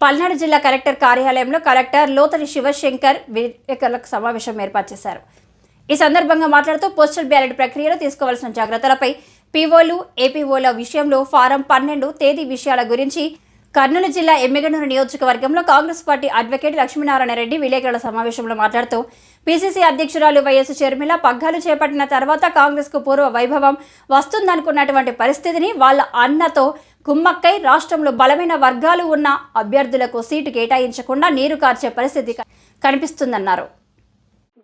పల్నాడు జిల్లా కలెక్టర్ కార్యాలయంలో కలెక్టర్ లోతరి శివశంకర్ విలేకరులకు సమావేశం ఏర్పాటు చేశారు. ఈ సందర్భంగా మాట్లాడుతూ పోస్టల్ బ్యాలెట్ ప్రక్రియలో తీసుకోవాల్సిన జాగ్రత్తలపై పీఓలు ఏపీఓల విషయంలో ఫారం పన్నెండు తేదీ విషయాల గురించి కర్నూలు జిల్లా ఎమ్మిగనూరు నియోజకవర్గంలో కాంగ్రెస్ పార్టీ అడ్వకేట్ లక్ష్మీనారాయణ రెడ్డి విలేకరుల సమావేశంలో మాట్లాడుతూ పీసీసీ అధ్యక్షురాలు వైఎస్ షర్మిల పగ్గాలు చేపట్టిన తర్వాత కాంగ్రెస్కు పూర్వ వైభవం వస్తుందనుకున్నటువంటి పరిస్థితిని వాళ్ళ అన్నతో కుమ్మక్కై రాష్ట్రంలో బలమైన వర్గాలు ఉన్న అభ్యర్థులకు సీటు కేటాయించకుండా నీరు కార్చే పరిస్థితి కనిపిస్తుందన్నారు.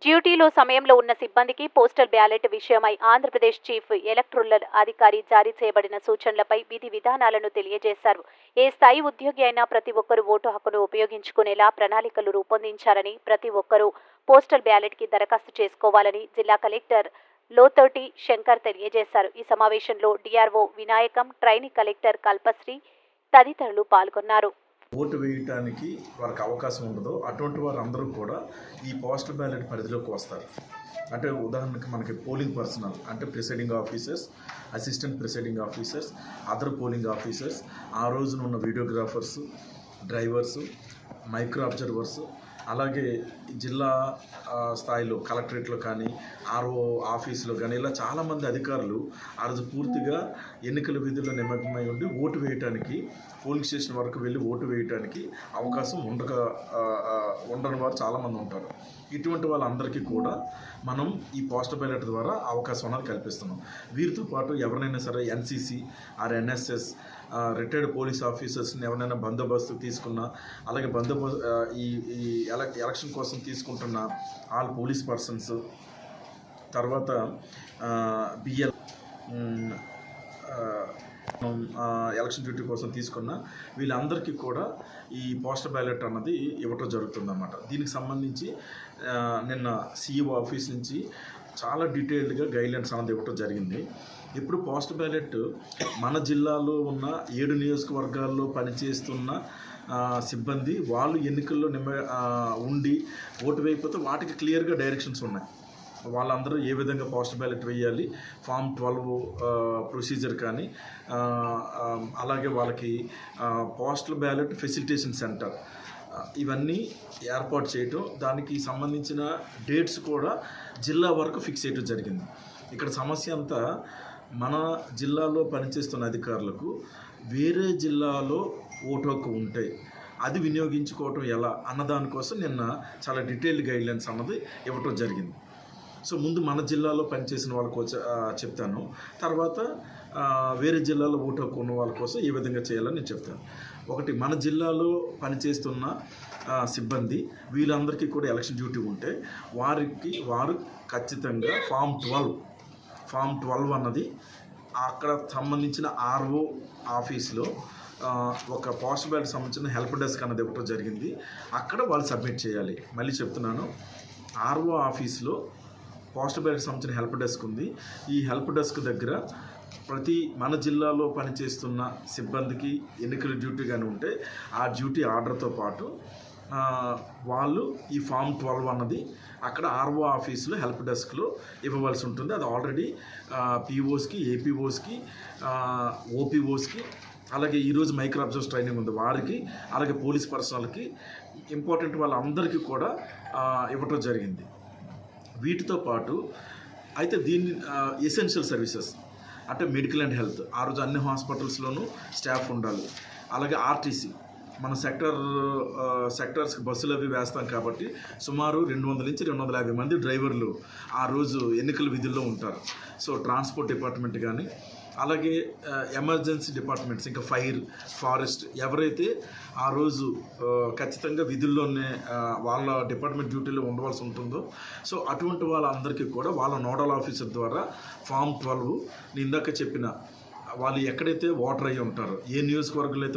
డ్యూటీలో సమయంలో ఉన్న సిబ్బందికి పోస్టల్ బ్యాలెట్ విషయమై ఆంధ్రప్రదేశ్ చీఫ్ ఎలక్ట్రల్ అధికారి జారీ చేయబడిన సూచనలపై విధి విధానాలను తెలియజేశారు. ఏ స్థాయి ఉద్యోగి అయినా ప్రతి ఒక్కరూ ఓటు హక్కును ఉపయోగించుకునేలా ప్రణాళికలు రూపొందించారని ప్రతి ఒక్కరూ పోస్టల్ బ్యాలెట్కి దరఖాస్తు చేసుకోవాలని జిల్లా కలెక్టర్ లోతోటి శంకర్ తెలియజేశారు. ఈ సమావేశంలో DRO Vinayakam trainee collector Kalpasri తదితరులు పాల్గొన్నారు. ఓటు వేయటానికి వారికి అవకాశం ఉండదు. అటువంటి వారు అందరూ కూడా ఈ పోస్టల్ బ్యాలెట్ పరిధిలోకి వస్తారు. అంటే ఉదాహరణకి మనకి పోలింగ్ పర్సనల్ అంటే presiding officers assistant presiding officers other polling officers ఆ రోజున ఉన్న వీడియోగ్రాఫర్స్ డ్రైవర్స్ మైక్రో అబ్జర్వర్స్ అలాగే జిల్లా స్థాయిలో కలెక్టరేట్లో కానీ ఆర్ఓ ఆఫీసులో కానీ ఇలా చాలామంది అధికారులు ఆ రోజు పూర్తిగా ఎన్నికల విధుల్లో నిమగ్నమై ఉండి ఓటు వేయటానికి పోలింగ్ స్టేషన్ వరకు వెళ్ళి ఓటు వేయటానికి అవకాశం ఉండక ఉండని వారు చాలామంది ఉంటారు. ఇటువంటి వాళ్ళందరికీ కూడా మనం ఈ పోస్టల్ బ్యాలెట్ ద్వారా అవకాశం అనేది కల్పిస్తున్నాం. వీరితో పాటు ఎవరినైనా సరే NCC or NSS retired police ఆఫీసర్స్ని ఎవరైనా బందోబస్తు తీసుకున్నా అలాగే బందోబస్తు ఈ ఈ ఎలక్ ఎలక్షన్ కోసం తీసుకుంటున్న ఆల్ పోలీస్ పర్సన్స్. తర్వాత బిఎల్ ఎలక్షన్ డ్యూటీ కోసం తీసుకున్న వీళ్ళందరికీ కూడా ఈ పోస్టల్ బ్యాలెట్ అన్నది ఇవ్వటం జరుగుతుందన్నమాట. దీనికి సంబంధించి నిన్న సీఈఓ ఆఫీస్ నుంచి చాలా డీటెయిల్డ్గా గైడ్లైన్స్ అనేది ఇవ్వటం జరిగింది. ఇప్పుడు పోస్ట్ బ్యాలెట్ మన జిల్లాలో ఉన్న ఏడు నియోజకవర్గాల్లో పనిచేస్తున్న సిబ్బంది వాళ్ళు ఎన్నికల్లో నిమ ఉండి ఓటు వేయకపోతే వాటికి క్లియర్గా డైరెక్షన్స్ ఉన్నాయి. వాళ్ళందరూ ఏ విధంగా పోస్ట్ బ్యాలెట్ వేయాలి ఫామ్ ట్వెల్వ్ ప్రొసీజర్ కానీ అలాగే వాళ్ళకి పోస్టల్ బ్యాలెట్ ఫెసిలిటేషన్ సెంటర్ ఇవన్నీ ఏర్పాటు చేయటం దానికి సంబంధించిన డేట్స్ కూడా జిల్లా వరకు ఫిక్స్ చేయటం జరిగింది. ఇక్కడ సమస్య అంతా మన జిల్లాలో పనిచేస్తున్న అధికారులకు వేరే జిల్లాలో ఓటు హక్కు అది వినియోగించుకోవటం ఎలా అన్నదానికోసం నిన్న చాలా డీటెయిల్డ్ గైడ్లైన్స్ అన్నది ఇవ్వటం జరిగింది. సో ముందు మన జిల్లాలో పనిచేసిన వాళ్ళకు చెప్తాను. తర్వాత వేరే జిల్లాలో ఓటు హక్కు ఉన్న వాళ్ళ కోసం ఏ విధంగా చేయాలని నేను చెప్తాను. ఒకటి మన జిల్లాలో పనిచేస్తున్న సిబ్బంది వీళ్ళందరికీ కూడా ఎలక్షన్ డ్యూటీ ఉంటే వారికి వారు ఖచ్చితంగా ఫామ్ ట్వెల్వ్ ఫామ్ ట్వెల్వ్ అన్నది అక్కడ సంబంధించిన ఆర్ఓ ఆఫీస్లో ఒక పోస్ట్ బ్యాలెట్ సంబంధించిన హెల్ప్ డెస్క్ అన్నది ఇవ్వటం జరిగింది. అక్కడ వాళ్ళు సబ్మిట్ చేయాలి. మళ్ళీ చెప్తున్నాను ఆర్ఓ ఆఫీస్లో పోస్ట్ బ్యాలెట్ సంబంధించిన హెల్ప్ డెస్క్ ఉంది. ఈ హెల్ప్ డెస్క్ దగ్గర ప్రతి మన జిల్లాలో పనిచేస్తున్న సిబ్బందికి ఎన్నికల డ్యూటీ కానీ ఉంటే ఆ డ్యూటీ ఆర్డర్తో పాటు వాళ్ళు ఈ ఫామ్ ట్వెల్వ్ అన్నది అక్కడ ఆర్ఓ ఆఫీసులో హెల్ప్ డెస్క్లో ఇవ్వవలసి ఉంటుంది. అది ఆల్రెడీ పీఓస్కి ఏపీఓస్కి ఓపీఓస్కి అలాగే ఈరోజు మైక్రో అబ్జర్వ్స్ ట్రైనింగ్ ఉంది వారికి అలాగే పోలీస్ పర్సనల్కి ఇంపార్టెంట్ వాళ్ళందరికీ కూడా ఇవ్వటం జరిగింది. వీటితో పాటు అయితే దీన్ని ఎసెన్షియల్ సర్వీసెస్ అంటే మెడికల్ అండ్ హెల్త్ ఆ రోజు అన్ని హాస్పిటల్స్లోనూ స్టాఫ్ ఉండాలి. అలాగే ఆర్టీసీ మన సెక్టర్ సెక్టర్స్కి బస్సులు అవి వేస్తాం కాబట్టి సుమారు రెండు వందల నుంచి రెండు వందల యాభై మంది డ్రైవర్లు ఆ రోజు ఎన్నికల విధుల్లో ఉంటారు. సో ట్రాన్స్పోర్ట్ డిపార్ట్మెంట్ కానీ అలాగే ఎమర్జెన్సీ డిపార్ట్మెంట్స్ ఇంకా ఫైర్ ఫారెస్ట్ ఎవరైతే ఆ రోజు ఖచ్చితంగా విధుల్లోనే వాళ్ళ డిపార్ట్మెంట్ డ్యూటీలో ఉండవలసి ఉంటుందో సో అటువంటి వాళ్ళందరికీ కూడా వాళ్ళ నోడల్ ఆఫీసర్ ద్వారా ఫామ్ ట్వెల్వ్ నేను ఇందాక చెప్పిన వాళ్ళు ఎక్కడైతే ఓటర్ అయ్యి ఉంటారో ఏ నియోజకవర్గంలో అయితే